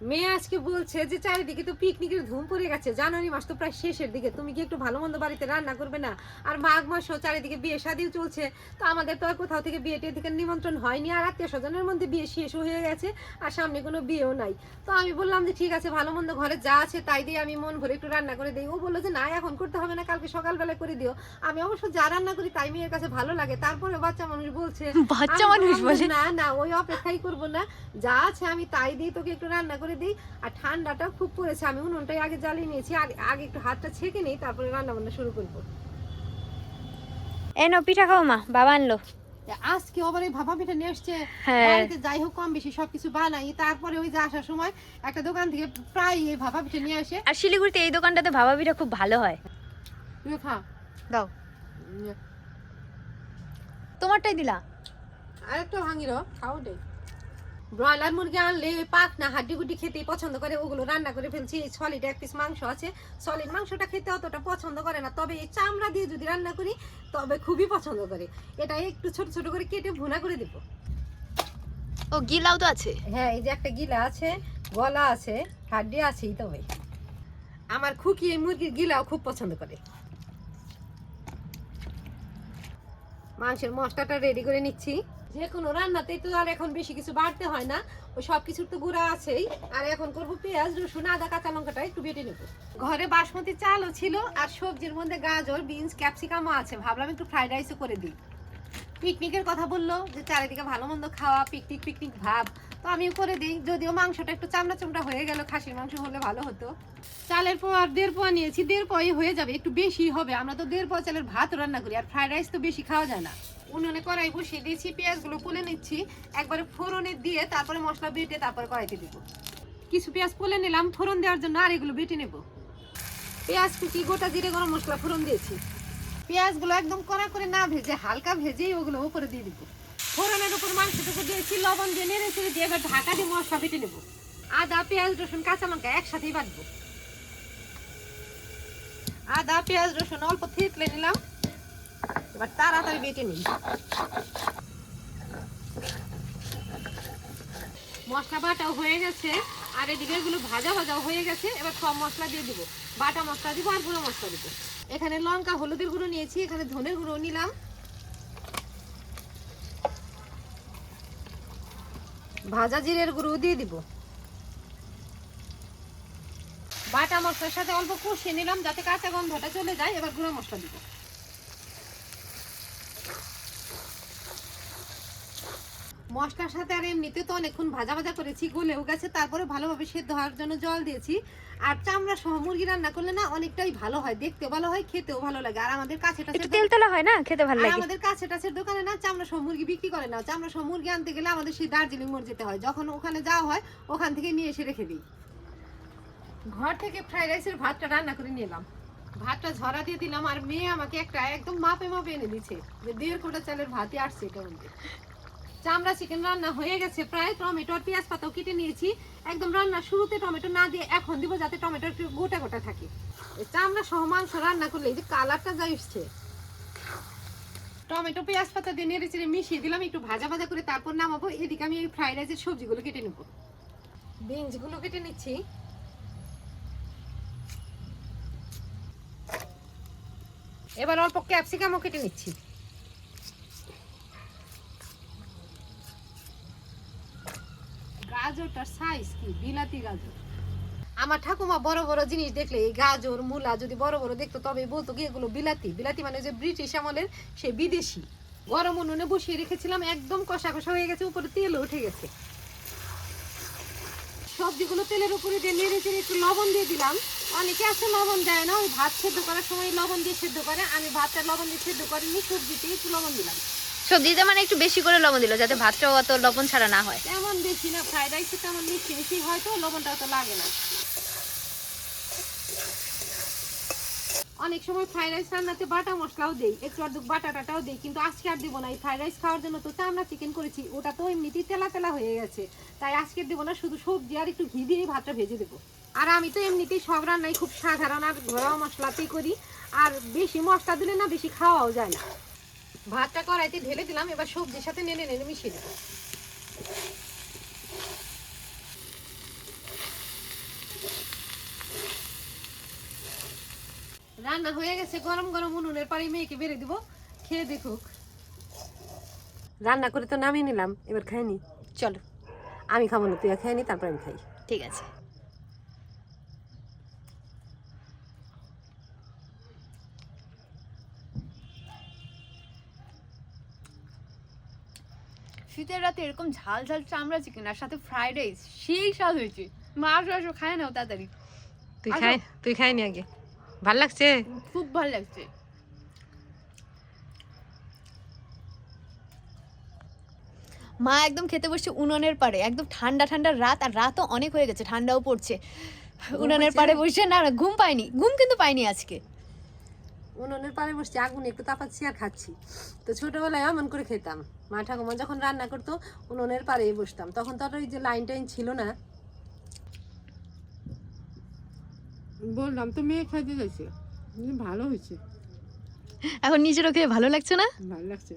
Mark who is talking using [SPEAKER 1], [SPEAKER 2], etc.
[SPEAKER 1] মেয়ে আজকে বলছে যে চারিদিকে তো পিকনিকের ধুম পড়ে গেছে জানুয়ারি মাস তো প্রায় শেষের দিকে। তুমি কি একটু ভালো মন্দ বাড়িতে রান্না করবে না? আর মাঘ মাসও চারিদিকে বিয়ে শাদিও চলছে তো আমাদের তো আর কোথাও থেকে বিয়ে টিয়ে থেকে নিমন্ত্রণ হয়নি। আর আত্মীয় স্বজনের মধ্যে বিয়ে শেষ হয়ে গেছে আর সামনে কোনো বিয়েও নাই। তো আমি বললাম যে ঠিক আছে ভালো মন্দ ঘরে যা আছে তাই দিয়ে আমি মন ভরে একটু রান্না করে দিই। ও বলল যে না এখন করতে হবে না কালকে সকালবেলা করে দিও। আমি অবশ্য যা রান্না করি তাই মেয়ের কাছে ভালো লাগে। তারপরে বাচ্চা মানুষ বলছে
[SPEAKER 2] বাচ্চা মানুষ
[SPEAKER 1] বললাম যে
[SPEAKER 2] বলে?
[SPEAKER 1] না না ওই অপেক্ষাই করব না। যা আছে আমি তাই দিই তোকে একটু রান্না করে দিই আর ঠান্ডাটা খুব পড়েছে আমি উনুনটাই আগে জ্বালিয়ে নিয়েছি আর আগে একটু হাতটা ছেঁকে নিই তারপরে রান্না বান্না শুরু করব।
[SPEAKER 2] এনো পিঠা খাও মা বাবা আনলো।
[SPEAKER 1] আজকে আবার এই ভাপা পিঠা নিয়ে এসছে
[SPEAKER 2] হ্যাঁ।
[SPEAKER 1] বাড়িতে যাই হোক কম বেশি সবকিছু বানাই তারপরে ওই যে আসার সময় একটা দোকান থেকে প্রায় এই ভাপা পিঠা নিয়ে আসে।
[SPEAKER 2] আর শিলিগুড়িতে এই দোকানটাতে ভাপা পিঠা খুব ভালো হয়।
[SPEAKER 1] তুমি খা
[SPEAKER 2] দাও। তোমারটাই দিলা।
[SPEAKER 1] আর একটা ভাঙির খাও দে ব্রয়লার মুরগি আনলে ওই পাক না হাড্ডি গুড্ডি খেতেই পছন্দ করে। ওগুলো রান্না করে ফেলছি এই সলিড এক পিস মাংস আছে। সলিড মাংসটা খেতে অতটা পছন্দ করে না তবে এই চামড়া দিয়ে যদি রান্না করি তবে খুবই পছন্দ করে। এটা একটু ছোট ছোট করে কেটে ভুনা করে দেবো।
[SPEAKER 2] ও গিলাও তো আছে?
[SPEAKER 1] হ্যাঁ এই যে একটা গিলা আছে গলা আছে হাড্ডি আছেই তবে। আমার খুকি এই মুরগির গিলাও খুব পছন্দ করে। মাংসের মশলাটা রেডি করে নিচ্ছি। যে কোনো রান্নাতেই তো আর এখন বেশি কিছু বাড়তে হয় না। ওই সব কিছুর তো গুঁড়া আছেই। আর এখন করব পেঁয়াজ, রসুন, আদা, কাঁচা লঙ্কাটা একটু বেটে নেব। ঘরে বাসমতি চালও ছিল আর সবজির মধ্যে গাজর, বিনস, ক্যাপসিকামও আছে। ভাবলাম একটু ফ্রাইড রাইসও করে দিই। পিকনিকের কথা বলল যে চারিদিকে ভালো মন্দ খাওয়া, পিকনিক পিকনিক ভাব। তো আমিও করে দিই। যদিও মাংসটা একটু চামড়া চামড়া হয়ে গেল, খাসির মাংস হলে ভালো হতো। চালের পোয়া আর দেড় পোয়া নিয়েছি। দেড় পোয়াই হয়ে যাবে। একটু বেশি হবে। আমরা তো দেড় পোয়া চালের ভাত রান্না করি। আর ফ্রাইড রাইস তো বেশি খাওয়া যায় না। উনুনে কড়াই বসিয়ে দিয়েছি, পেঁয়াজগুলো পুলে নিচ্ছি। একবারে ফোড়নে দিয়ে তারপরে মশলা বেটে তারপরে কড়াইতে দিব। কিছু পেঁয়াজ পুলে নিলাম, ফোড়ন দেওয়ার জন্য আর এগুলো বেটে নেব। পেঁয়াজ কুচি, গোটা জিরে গরম মশলা ফোড়ন দিয়েছি। পেঁয়াজগুলো একদম কড়া করে না ভেজে, হালকা ভেজেই ওগুলো উপরে দিয়ে দিব। ফোড়নের উপর মাংসটুকু দিয়েছি, লবণ দিয়ে নেড়ে চেড়ে দিয়ে এবার ঢাকা দিয়ে মশলা বেটে নেব। আদা, পেঁয়াজ, রসুন, কাঁচা লঙ্কা একসাথেই বাটবো। আদা, পেঁয়াজ, রসুন অল্প থেতলে নিলাম। এবার তাড়াতাড়ি বেটে নিই। মশলা বাটাও হয়ে গেছে, আর এদিকে এগুলো ভাজা ভাজাও হয়ে গেছে, এবার সব মশলা দিয়ে দিব। বাটা মশলা দিব আর গুঁড়ো মশলা দিব। এখানে লঙ্কা, হলুদের গুঁড়ো নিয়েছি, এখানে ধনের গুঁড়ো নিলাম। ভাজা জিরের গুঁড়ো দিয়ে দিব। বাটা মশলার সাথে অল্প কষিয়ে নিলাম যাতে কাঁচা গন্ধটা চলে যায়, এবার গুঁড়ো মশলা দিব। মশলার সাথে আর এমনিতে তো অনেকক্ষণ ভাজা ভাজা করেছি গলেও গেছে তারপরে ভালোভাবে সেদ্ধ হওয়ার জন্য জল দিয়েছি। আর চামড়া সহ মুরগি রান্না করলে না অনেকটাই ভালো হয় দেখতেও ভালো হয় খেতেও ভালো লাগে। আর আমাদের কাছে
[SPEAKER 2] একটু তেল তেলা হয় না? খেতে ভালো
[SPEAKER 1] আর
[SPEAKER 2] লাগে।
[SPEAKER 1] আমাদের কাছে টাছের দোকানে না চামড়া সহ মুরগি বিক্রি করে না। চামড়া সহ মুরগি আনতে গেলে আমাদের সেই দার্জিলিং মোড় যেতে হয়। যখন ওখানে যাওয়া হয় ওখান থেকে নিয়ে এসে রেখে দিই। ঘর থেকে ফ্রাইড রাইসের ভাতটা রান্না করে নিলাম। ভাতটা ঝরা দিয়ে দিলাম আর মেয়ে আমাকে একটা একদম মাপে মাপে এনে দিচ্ছে যে দেড় কোটা চালের ভাতই আসছে এটা মধ্যে। চামড়া চিকেন রান্না হয়ে গেছে, প্রায় টমেটো আর পেঁয়াজ পাতাও কেটে নিয়েছি। একদম রান্না শুরুতে টমেটো না দিয়ে এখন দিব যাতে টমেটো একটু গোটা গোটা থাকে। চামড়া সহ মাংস রান্না করলে এই যে কালারটা যা এসছে। টমেটো, পেঁয়াজ পাতা দিয়ে নেড়ে চেড়ে মিশিয়ে দিলাম, একটু ভাজা ভাজা করে তারপর নামাবো। এদিকে আমি এই ফ্রাইড রাইসের সবজিগুলো কেটে নেব। বিনসগুলো কেটে নিচ্ছি। এবার অল্প ক্যাপসিকামও কেটে নিচ্ছি। গাজরটার সাইজ কি? বিলাতি গাজর। আমার ঠাকুমা বড় বড় জিনিস দেখলে এই গাজর, মূলা যদি বড় বড় দেখতো, তবে বলতো কি এগুলো বিলাতি। বিলাতি মানে যে ব্রিটিশ আমলের সে বিদেশি। গরম উনুনে বসিয়ে রেখেছিলাম, একদম কষা কষা হয়ে গেছে, উপরে তেলও উঠে গেছে। সবজিগুলো তেলের উপরে দিয়ে নেড়ে চেড়ে একটু লবণ দিয়ে দিলাম। অনেকে আছে, লবণ দেয় না, ওই ভাত সেদ্ধ করার সময় লবণ দিয়ে সেদ্ধ করে। আমি ভাতটা লবণ দিয়ে সেদ্ধ করিনি, সবজিতে একটু লবণ দিলাম।
[SPEAKER 2] সবজিতে মানে একটু বেশি করে লবণ দিল যাতে ভাতটাও অত লবণ ছাড়া না হয়।
[SPEAKER 1] তেমন বেশি না ফ্রাইড রাইসে তেমন মিষ্টি মিষ্টি হয়তো লবণটা অত লাগে না। অনেক সময় ফ্রাইড রাইস রান্নাতে বাটা মশলাও দেই, একটু আধটু বাটা টাটাও দেই, কিন্তু আজকে আর দেবো না। এই ফ্রাইড রাইস খাওয়ার জন্য তো চামড়া চিকেন করেছি, ওটা তো এমনিতেই তেলা তেলা হয়ে গেছে। তাই আজকে দেবো না, শুধু সবজি আর একটু ঘি দিয়ে ভাতটা ভেজে দেবো। আর আমি তো এমনিতেই সব রান্নাই খুব সাধারণ আর ঘরোয়া মশলাতেই করি, আর বেশি মশলা দিলে না বেশি খাওয়াও যায় না। ভাতটা কড়াইতে ঢেলে দিলাম এবার সবজির সাথে নেড়ে নেড়ে মিশিয়ে দেবো রান্না হয়ে গেছে গরম গরম উনুনের পাড়ি মেয়েকে বেড়ে দিব খেয়ে দেখুক। রান্না করে তো নামিয়ে নিলাম এবার খাইনি।
[SPEAKER 2] চলো।
[SPEAKER 1] আমি খাব না তুই খাইনি তারপর আমি খাই।
[SPEAKER 2] ঠিক আছে। শীতের রাতে এরকম ঝাল ঝাল চামড়া চিকেন আর সাথে ফ্রাইড রাইস সেই স্বাদ হয়েছে। মা আসো আসো খায় নাও তাড়াতাড়ি।
[SPEAKER 1] তুই। খাই তুই খাই নি আগে। ভালো লাগছে?
[SPEAKER 2] খুব ভালো লাগছে। মা একদম খেতে বসছে উনুনের পাড়ে একদম ঠান্ডা ঠান্ডা রাত আর রাতও অনেক হয়ে গেছে ঠান্ডাও পড়ছে। উনুনের? পাড়ে বসে না না ঘুম পাইনি ঘুম কিন্তু পাইনি আজকে।
[SPEAKER 1] উনুনের পাড়ে বসছি আগুন একটু তাপাচ্ছি আর খাচ্ছি। তো ছোটোবেলায় এমন করে খেতাম। মা ঠাকুমা যখন রান্না করতো উনুনের পাড়েই বসতাম। তখন তো আর ওই যে লাইন টাইন ছিল না।
[SPEAKER 3] বললাম তো মেয়ে খাইতে যাইছে ভালো হয়েছে।
[SPEAKER 2] এখন নিজেরও খেয়ে ভালো লাগছে না?
[SPEAKER 3] ভালো লাগছে।